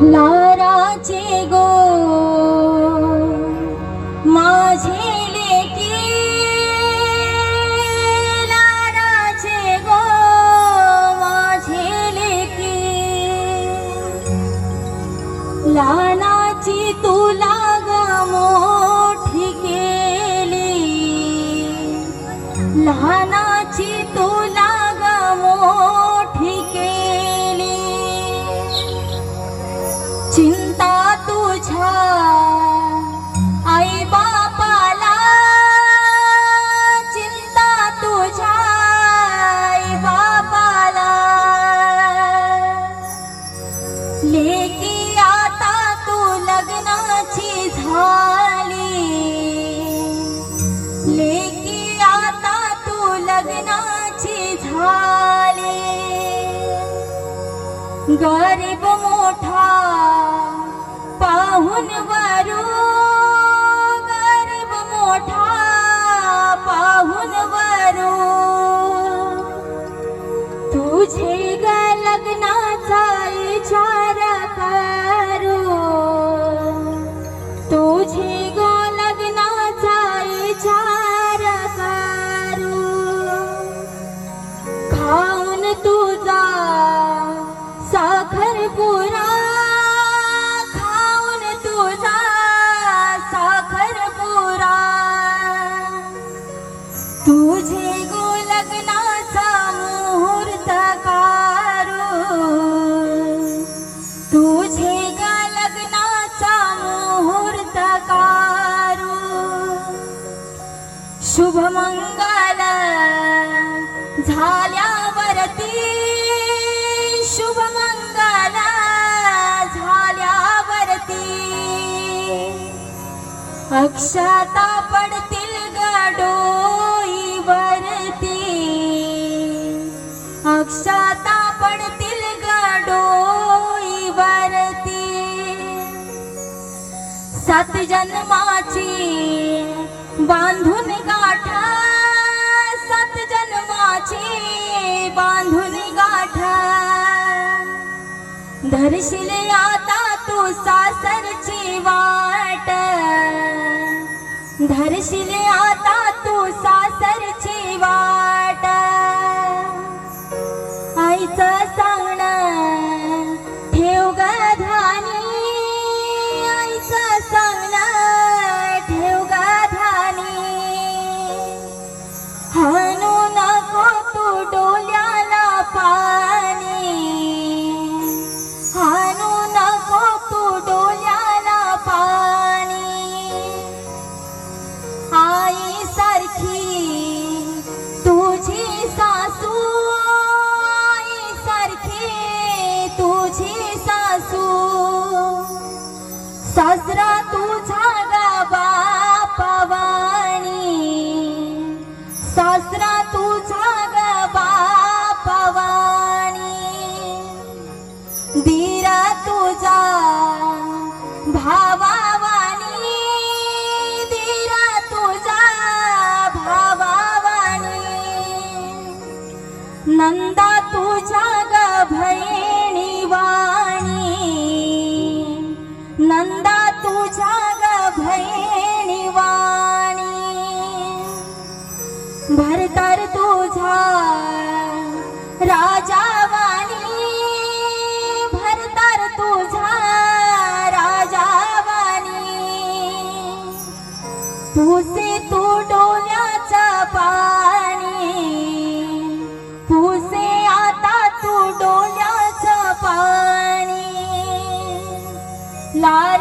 Nó लेकी आता तू लग्नाची झाली? लेकी आता तू लग्नाची झाली? गरीब मोठा पाहून वरू शुभ मंगल झाल्यावरती शुभ मंगल झाल्यावरती अक्षता पडतील गडोईवरती अक्षता पडतील गडोईवरती सात जन्माची बांधून गाठ सात जन्माची बांधून गाठ. धरशील आता तू सासरची वाट. धरशील आता तू सासरची वाट. नंदा तुझ्या ग बहिणी वाणी. भरतर तुझा राजावाणी भरतर तुझा राजावाणी पुसे तू डोल्याचं पाणी. पुसे आता तू डोल्याचं पाणी. ला